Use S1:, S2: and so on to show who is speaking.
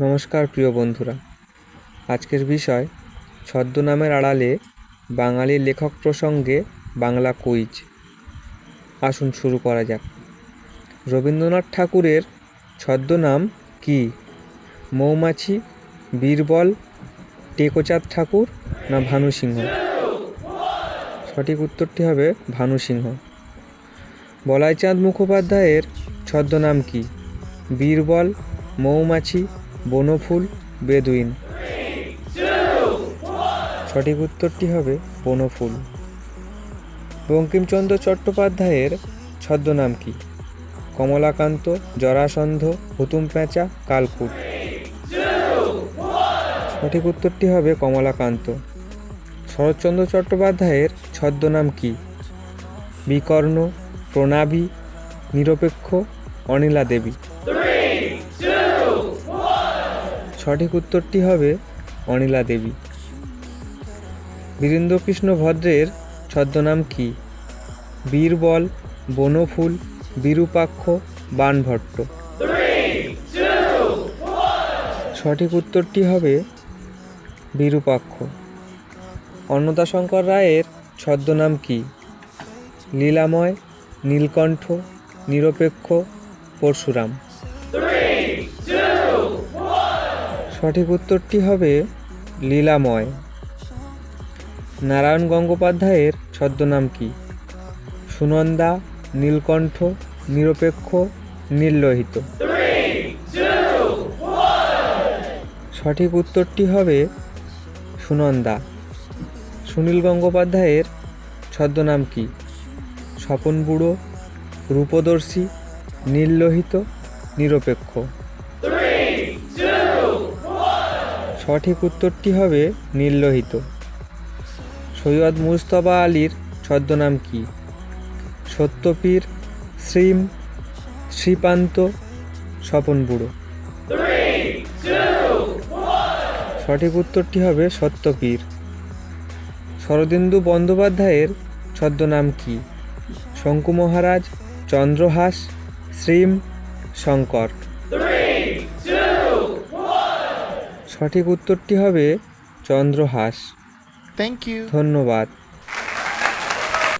S1: নমস্কার, প্রিয় বন্ধুরা। আজকের বিষয়, ছদ্মনামের আড়ালে বাঙালি লেখক প্রসঙ্গে বাংলা কুইজ। আসুন শুরু করা যাক। রবীন্দ্রনাথ ঠাকুরের ছদ্মনাম কি? মৌমাছি, বীরবল, টেকোচাঁদ ঠাকুর না ভানু সিংহ? সঠিক উত্তরটি হবে ভানু সিংহ। বলাইচাঁদ মুখোপাধ্যায়ের ছদ্মনাম কি? বীরবল, মৌমাছি বনফুল বেদুইন। সঠিক উত্তরটি হবে বনফুল। বঙ্কিমচন্দ্র চট্টোপাধ্যায়ের ছদ্মনাম কি? কমলাকান্ত, জরাসন্ধ হুতুম পেঁচা কালকুট সঠিক উত্তরটি হবে কমলাকান্ত। শরৎচন্দ্র চট্টোপাধ্যায়ের ছদ্মনাম কি? বিকর্ণ, প্রণাবী, নিরপেক্ষ অনিলা দেবী সঠিক উত্তরটি হবে অনিলা দেবী। বীরেন্দ্রকৃষ্ণ ভদ্রের ছদ্মনাম কি? বীরবল, বনফুল, বিরূপাক্ষ, বানভট্ট। সঠিক উত্তরটি হবে বিরূপাক্ষ। অন্নদাশঙ্কর রায়ের ছদ্মনাম কি? লীলাময়, নীলকণ্ঠ, নিরপেক্ষ, পরশুরাম। সঠিক উত্তরটি হবে লীলাময়। নারায়ণ গঙ্গোপাধ্যায়ের ছদ্মনাম কি? সুনন্দা, নীলকণ্ঠ, নিরপেক্ষ, নির্লোহিত। সঠিক উত্তরটি হবে সুনন্দা। সুনীল গঙ্গোপাধ্যায়ের ছদ্মনাম কি? স্বপন বুড়ো, রূপদর্শী নীললোহিত নিরপেক্ষ। সঠিক উত্তরটি হবে নির্লোহিত। সৈয়দ মুস্তফা আলীর ছদ্মনাম কি? সত্যপীর, শ্রীম, শ্রীপান্ত, স্বপন বুড়ো। সঠিক উত্তরটি হবে সত্যপীর। শরদিন্দু বন্দ্যোপাধ্যায়ের ছদ্মনাম কি? শঙ্কু মহারাজ, চন্দ্রহাস, শ্রীম, শঙ্কর। সঠিক উত্তরটি হবে চন্দ্রহাস।
S2: থ্যাংক ইউ
S1: ধন্যবাদ।